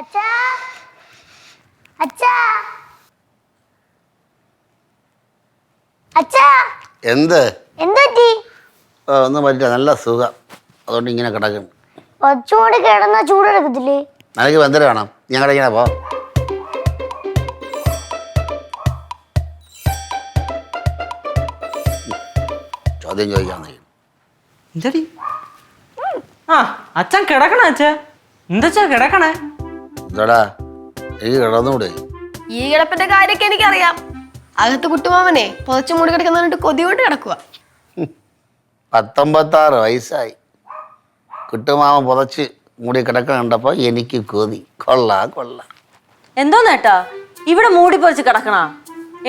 അച്ഛാ. അച്ഛാ. അച്ഛാ. എന്ത്? എന്തുപറ്റി ആ, ഒന്നും പറ്റില്ല. നല്ല സുഖം. അതുകൊണ്ട് ഇങ്ങനെ കിടക്കും. കുറച്ചുകൂടി കിടന്ന ചൂടെടുക്കത്തില്ലേ? നിനക്ക് ബന്ധം വേണം ഞങ്ങളുടെ ഇങ്ങനെ പോ. ചോദ്യം ചോദിക്കാൻ എന്തടി? ആ അച്ഛൻ കിടക്കണ അച്ഛ. എന്താച്ചാ കിടക്കണേ? എന്താടാ? ഈ കിടന്നൂടെ ഈ കിടപ്പിന്റെ കാര്യമൊക്കെ എനിക്കറിയാം. അകത്ത് കുട്ടുമാമനെ പുതച്ചു മൂടി കിടക്കുന്നതിട്ട് കൊതി കൊണ്ട് കിടക്കുക പത്തൊമ്പത്താറ് വയസ്സായി. കുട്ടുമാമൻ പുതച്ച് മൂടി കിടക്കാൻ കണ്ടപ്പോൾ എനിക്ക് കൊതി. കൊള്ളാ കൊള്ളാ. എന്തോ നേട്ടാ ഇവിടെ മൂടി പൊറിച്ച് കിടക്കണ.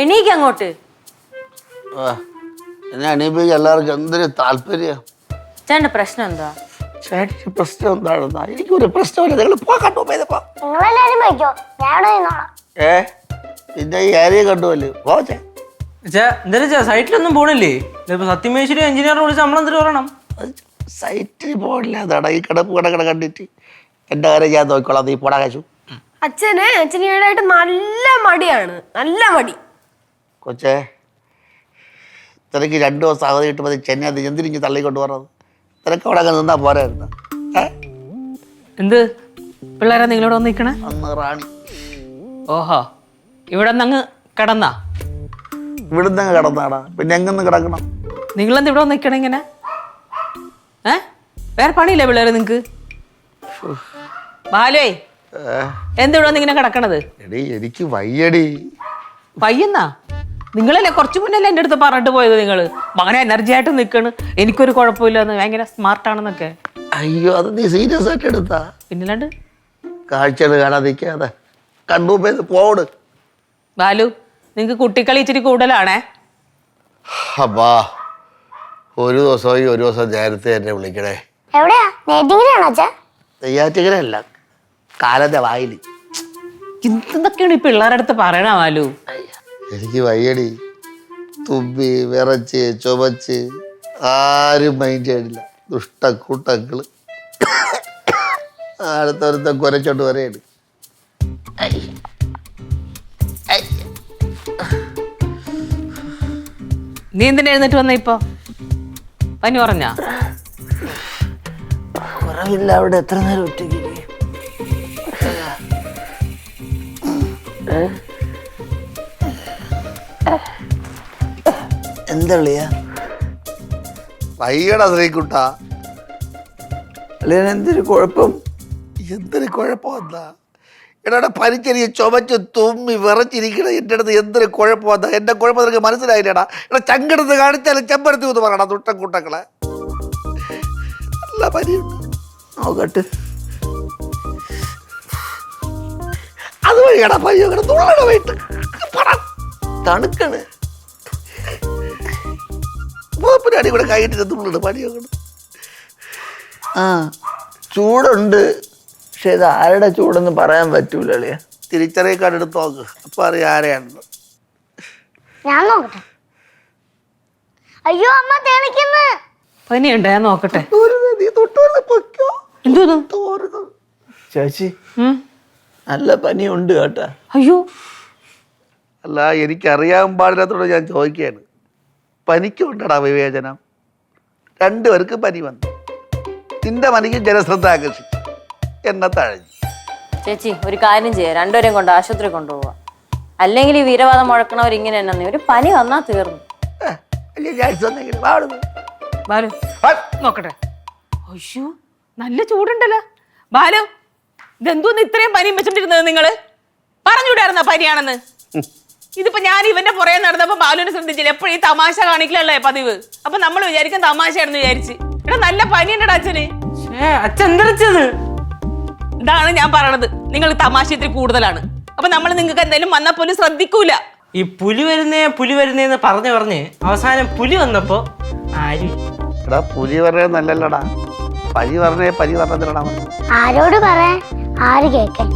എണീക്ക് അങ്ങോട്ട്. എന്നെ അണിയിപ്പിക്കാൻ എല്ലാവർക്കും എന്തൊരു താല്പര്യം? ചേട്ടന്റെ പ്രശ്നം എന്താ? ചേട്ടിക്ക് പ്രശ്നം എന്താണെന്നാ എനിക്കൊരു പ്രശ്നമില്ല നിങ്ങൾ പോ കണ്ടു പോയതപ്പോ നിങ്ങളെല്ലാരും വയ്ക്കോ ഞാൻ ഏ? പിന്നെ ഈ ഏരിയ കണ്ടുപോലെ പോച്ചേ എന്താ സൈറ്റിലൊന്നും പോണില്ലേ? ഇപ്പൊ സത്യമേശ്വരി എഞ്ചിനീയറിനെ വിളിച്ച് നമ്മൾ എന്തിനു പറയണം സൈറ്റിൽ പോണില്ല. അതാണ് ഈ കിടപ്പ് കിടക്കണ കണ്ടിട്ട്. എന്റെ കാര്യം ഞാൻ നോക്കിക്കോളാം. നീ പോടാ കാശു. അച്ഛന് അച്ഛനീടായിട്ട് നല്ല മടിയാണ്. നല്ല മടി. കൊച്ചേ ഇത്രയ്ക്ക് രണ്ടു ദിവസം അവധി കിട്ടുമ്പോൾ ചെന്നൈ അത് എന്തിരിഞ്ഞ് തള്ളിക്കൊണ്ട് പറഞ്ഞത് തിരക്ക് അവിടെ അങ്ങ് നിന്നാ പോരായിരുന്നു. ഏ? എന്ത്? പിള്ളേരാ നിങ്ങളോട് വന്ന് നിൽക്കണേ അന്ന് റാണി. ഓഹോ. ഇവിടെ നിന്ന് അങ്ങ് കിടന്നാ? ഇവിടുന്ന് അങ്ങ് കിടന്നാടാ. പിന്നെ എങ്ങനെ കിടക്കണം? നിങ്ങളെന്ത് ഇവിടെ വന്ന് നിൽക്കണ ഇങ്ങനെ? ഏ? വേറെ പണിയില്ലേ പിള്ളേരെ നിങ്ങക്ക്? ബാലുവേ ഏ, എന്ത് ഇവിടെ വന്ന് ഇങ്ങനെ കിടക്കണത്? എടീ എനിക്ക് വയ്യടി. പയ്യന്നാ നിങ്ങളല്ലേ കുറച്ച് മുന്നല്ലേ എന്റെ അടുത്ത് പറഞ്ഞിട്ട് പോയത് നിങ്ങൾ മകനെ എനർജി ആയിട്ട് നിൽക്കണ് എനിക്കൊരു കുഴപ്പമില്ലെന്ന്. ഭയങ്കര സ്മാർട്ടാണെന്നൊക്കെ അയ്യോ അത് നീ സീരിയസ് ആയിട്ട് എടുത്താ? പിന്നില്ലാണ്ട്? കാഴ്ചകൾ കാണാതിരിക്കാതെ പോയത് പോട് ബാലു നിങ്ങൾക്ക് കുട്ടിക്കളി ഇച്ചിരി കൂടുതലാണേ. അപ്പാ ഒരു ദിവസമായി ഒരു ദിവസം നേരത്തെ എന്നെ വിളിക്കണേ. എവിടെയാ? അച്ഛാ? കാലത്തെ വായിൽ എന്തൊക്കെയാണ് ഈ പിള്ളേരുടെ അടുത്ത് പറയണ ബാലു? എനിക്ക് വയ്യടി. തുമ്പി വിറച്ച് ചുമച്ച് ആരും മൈൻഡ് ചെയ്യണില്ല ദുഷ്ടക്കൂട്ടങ്ങൾ. അടുത്തൊരുത്ത കുരച്ചോണ്ട് വരെയാണ് നീ എന്തിനാ എഴുന്നേറ്റ് വന്ന ഇപ്പൊ? പനി പറഞ്ഞ കുറവില്ല അവിടെ എത്ര നേരം ഒറ്റയ്ക്ക് എന്തള്ളിയ? വയ്യടാ ശ്രീകുട്ട. അളിയൻ എന്തൊരു കുഴപ്പം? എന്തൊരു കുഴപ്പം എന്താ എടാ പരിച്ചെറിയ ചുമച്ച് തുമ്മി വിറച്ചിരിക്കണ എന്റെ അടുത്ത് എന്തൊരു കുഴപ്പം എന്താ എന്റെ കുഴപ്പം നിനക്ക് മനസ്സിലായില്ലടാ? എടാ ചങ്കെടുത്ത് കാണിച്ചാലും ചെമ്പരത്തി എന്ന് പറയണം തുട്ടം കൂട്ടങ്ങളെ. നല്ല പനിയുണ്ട്. നോക്കട്ട് അത് വഴിയടാ പനി നോക്കണം തുള്ളണ പടം തണുക്കണ്. പാപ്പനാണ് ഇവിടെ കൈയിട്ട് തുള്ളണ് പണി നോക്കണം ആ. ചൂടുണ്ട്. പക്ഷെ ഇത് ആരുടെ ചൂടെന്ന് പറയാൻ പറ്റൂല അളിയ തിരിച്ചറിയ കടെടുത്ത് എടുത്ത് നോക്ക്. അപ്പൊ അറിയാം ആരെയാണെന്ന്. ഞാൻ നോക്കട്ടെ? അയ്യോ അമ്മ തേളിക്കുന്നു. പനിയുണ്ട്? ഞാൻ നോക്കട്ടെ. എന്തോന്നു ചേച്ചി. നല്ല പനിയുണ്ട് കേട്ടാ. അയ്യോ. അല്ല എനിക്കറിയാൻ പാടില്ലാത്തോട് ഞാൻ ചോദിക്കുകയാണ്. പനിക്കുണ്ടടാ വിവേചനം. രണ്ടുപേർക്ക് പനി വന്നു. നിന്റെ പനിക്ക് ജനശ്രദ്ധ ആകർഷിച്ചു. എന്നെ തഴഞ്ഞു. ചേച്ചി ഒരു കാര്യം ചെയ്യാം. രണ്ടുപേരെയും കൊണ്ട് ആശുപത്രി കൊണ്ടുപോവാ. അല്ലെങ്കിൽ ഈ വീരവാദം മുഴക്കണവർ ഇങ്ങനെ തന്നെ ഒരു പനി വന്നാ തീർന്നു. ബാലു നോക്കട്ടെ. അയ്യോ നല്ല ചൂടുണ്ടല്ലോ. ബാലു ഇതെന്തോന്ന് ഇത്രയും പനിയും വെച്ചോണ്ടിരുന്നത് നിങ്ങൾ? പറഞ്ഞുവിടായിരുന്ന പനിയാണെന്ന്? ഇതിപ്പോ ഞാൻ ഇവന്റെ പുറകെ നടന്നപ്പോ ബാലുവിനെ ശ്രദ്ധിച്ചില്ല. എപ്പോഴും ഈ തമാശ കാണിക്കലല്ലേ പതിവ്? അപ്പൊ നമ്മൾ വിചാരിക്കും തമാശയാണെന്ന് വിചാരിച്ച്. എടാ നല്ല പനിയുണ്ടടാ അച്ഛന്. അച്ഛൻ എന്തരച്ചത് ഇതാണ് ഞാൻ പറയണത്. നിങ്ങൾ തമാശ ഇത്തിരി കൂടുതലാണ്. അപ്പൊ നമ്മൾ നിങ്ങൾക്ക് എന്തായാലും വന്നാൽ പോലും ശ്രദ്ധിക്കൂല. ഈ പുലി വരുന്നേ പുലി വരുന്നേന്ന് പറഞ്ഞു പറഞ്ഞ് അവസാനം പുലി വന്നപ്പോ ആര്? എടാ പുലി പറഞ്ഞത് നല്ലല്ലടാ. പനി പറഞ്ഞേ പനി പറഞ്ഞതിലടാ ആരോട് പറയാൻ? ആര് കേക്കാൻ